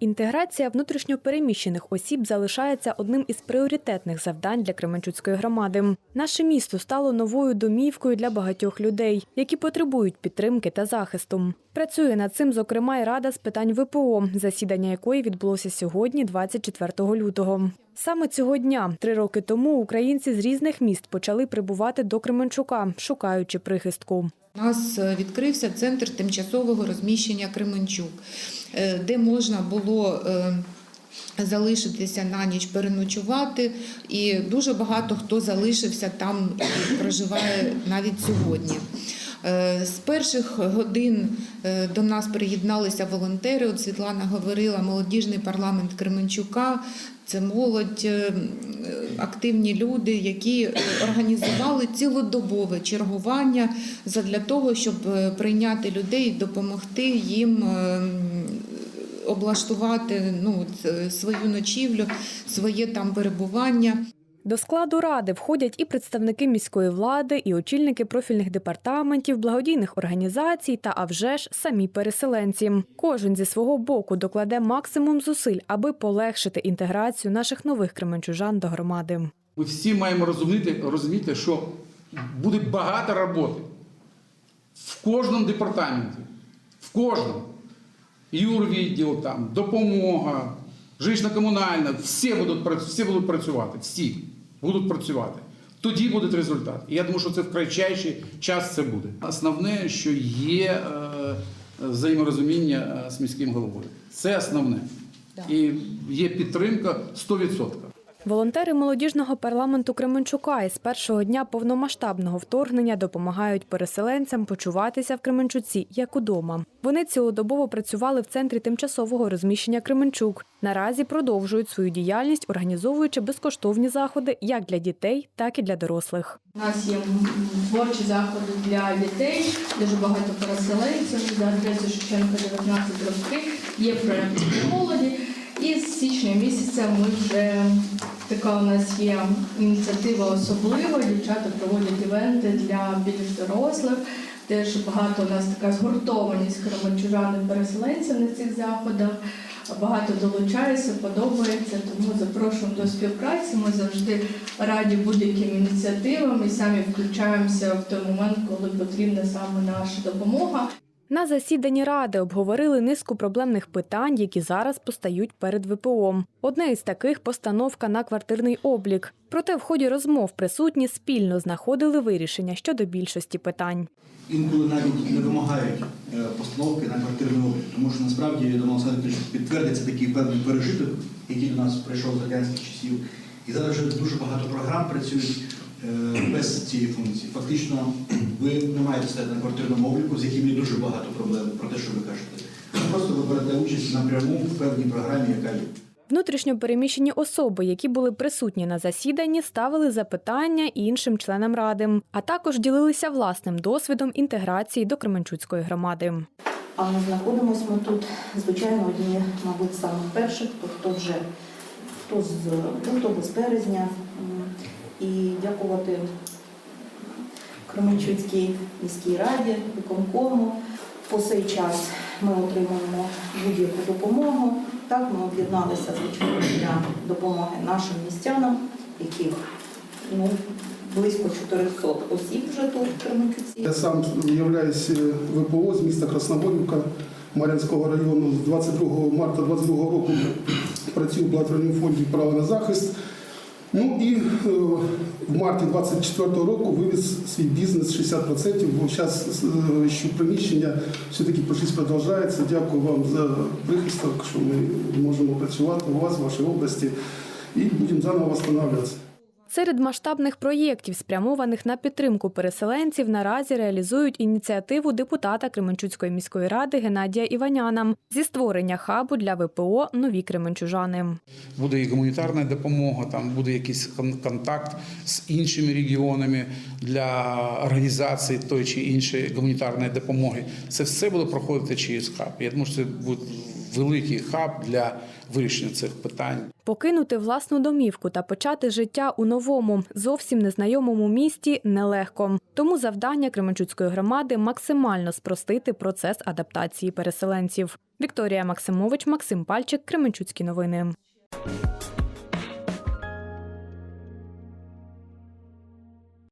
Інтеграція внутрішньопереміщених осіб залишається одним із пріоритетних завдань для Кременчуцької громади. Наше місто стало новою домівкою для багатьох людей, які потребують підтримки та захисту. Працює над цим, зокрема, й рада з питань ВПО, засідання якої відбулося сьогодні, 24 лютого. Саме цього дня, три роки тому, українці з різних міст почали прибувати до Кременчука, шукаючи прихистку. У нас е, відкрився центр тимчасового розміщення Кременчук, е, де можна було е, залишитися на ніч переночувати, і дуже багато хто залишився там і проживає навіть сьогодні. Е, З перших годин е, до нас приєдналися волонтери. От Світлана говорила, молодіжний парламент Кременчука. Це молодь, е, активні люди, які організували цілодобове чергування для того, щоб прийняти людей, допомогти їм облаштувати ну, свою ночівлю, своє там перебування. До складу ради входять і представники міської влади, і очільники профільних департаментів, благодійних організацій та, а вже ж, самі переселенці. Кожен зі свого боку докладе максимум зусиль, аби полегшити інтеграцію наших нових кременчужан до громади. Ми всі маємо розуміти, розуміти, що буде багато роботи в кожному департаменті, в кожному. Юрвідділ, там, допомога, жилищно-комунальна, всі будуть, всі будуть працювати, всі будуть працювати. Тоді буде результат. І я думаю, що це в кратчайший час це буде. Основне, що є е, взаєморозуміння е, з міським головою. Це основне. І є підтримка 100%. Волонтери молодіжного парламенту Кременчука із першого дня повномасштабного вторгнення допомагають переселенцям почуватися в Кременчуці як удома. Вони цілодобово працювали в центрі тимчасового розміщення Кременчук. Наразі продовжують свою діяльність, організовуючи безкоштовні заходи як для дітей, так і для дорослих. У нас є творчі заходи для дітей, дуже багато переселенців за Шевченка 19 3 є проєкт молоді. І з січня місяця ми вже така у нас є ініціатива особлива. Дівчата проводять івенти для більш дорослих. Теж багато у нас така згуртованість кременчужани переселенців на цих заходах. Багато долучається, подобається, тому запрошуємо до співпраці. Ми завжди раді будь-яким ініціативам і самі включаємося в той момент, коли потрібна саме наша допомога. На засіданні ради обговорили низку проблемних питань, які зараз постають перед ВПО. Одне із таких постановка на квартирний облік. Проте в ході розмов присутні спільно знаходили вирішення щодо більшості питань. інколи навіть не вимагають е, постановки на квартирний облік, тому що насправді я Петрович, підтвердиться такий певний пережиток, який до нас прийшов з радянських часів. І зараз вже дуже багато програм працюють без цієї функції. Фактично, ви не маєте стати на квартирному обліку, з яким є дуже багато проблем про те, що ви кажете. Просто ви берете участь напряму в певній програмі, яка є. Внутрішньо переміщені особи, які були присутні на засіданні, ставили запитання іншим членам ради, а також ділилися власним досвідом інтеграції до Кременчуцької громади. Але знаходимося ми тут, звичайно, одні, мабуть, самих перших, хто, хто вже хто з лютого, з березня. І дякувати Кременчуцькій міській раді, виконкому. По цей час ми отримуємо будь-яку допомогу. Так, ми об'єдналися, звичайно, для допомоги нашим містянам, яких ну, близько 400 осіб вже тут в Кременчуці. Я сам являюсь е, ВПО з міста Красногорівка Мар'янського району. З 22 марта 22 року працюю в благотворительному фонді право на захист. Ну і е, в марті 24 року вивіз свій бізнес 60%, бо зараз що приміщення все-таки процес продовжується. Дякую вам за прихисток, що ми можемо працювати у вас, в вашій області, і будемо заново встановлюватися. Серед масштабних проєктів, спрямованих на підтримку переселенців, наразі реалізують ініціативу депутата Кременчуцької міської ради Геннадія Іваняна зі створення хабу для ВПО Нові Кременчужани. буде і гуманітарна допомога, там буде якийсь кон- контакт з іншими регіонами для організації той чи іншої гуманітарної допомоги. Це все буде проходити через хаб. Я думаю, що це буде великий хаб для вирішення цих питань. Покинути власну домівку та почати життя у новому, зовсім незнайомому місті нелегко. Тому завдання Кременчуцької громади максимально спростити процес адаптації переселенців. Вікторія Максимович, Максим Пальчик, Кременчуцькі новини.